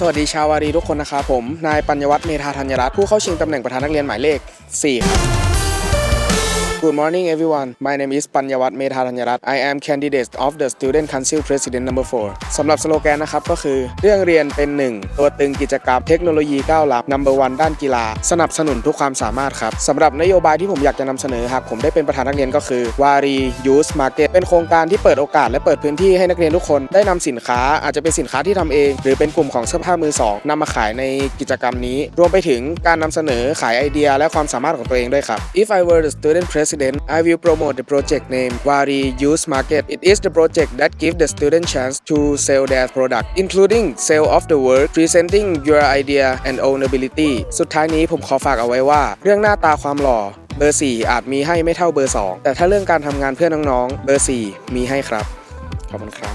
สวัสดีชาววารีทุกคนนะครับผม นายปัญญวัฒน์เมธาธัญรัตน์ผู้เข้าชิงตำแหน่งประธานนักเรียนหมายเลข4ครับ Good morning everyone My name is ปัญญวัฒน์เมธาธัญรัตน์ I am candidate of the Student Council President number 4สำหรับสโลแกนนะครับก็คือเรื่องเรียนเป็นหนึ่งตัวตึงกิจกรรมเทคโนโลยีก้าวลับ number one ด้านกีฬา สนับสนุนทุกความสามารถครับสำหรับนโยบายที่ผมอยากจะนำเสนอหากผมได้เป็นประธานนักเรียนก็คือวารี Youth Market เป็นโครงการที่เปิดโอกาสและเปิดพื้นที่ให้นักเรียนทุกคนได้นำสินค้าอาจจะเป็นสินค้าที่ทำเอง หรือเป็นกลุ่มของเสื้อผ้ามือสองนำมาขายในกิจกรรมนี้ รวมไปถึงการนำเสนอขายไอเดีย และความสามารถของตัวเองด้วยครับ If I were the student president president I will promote the project name Wari Youth Market It is the project that gives the student chance to sell their product including sale of the work presenting your idea and ownability สุดท้ายนี้ผมขอฝากเอาไว้ว่า เรื่องหน้าตาความหล่อเบอร์ 4 อาจมีให้ไม่เท่าเบอร์ 2 แต่ถ้าเรื่องการทำงานเพื่อน้องๆ เบอร์ 4 มีให้ครับ ขอบคุณครับ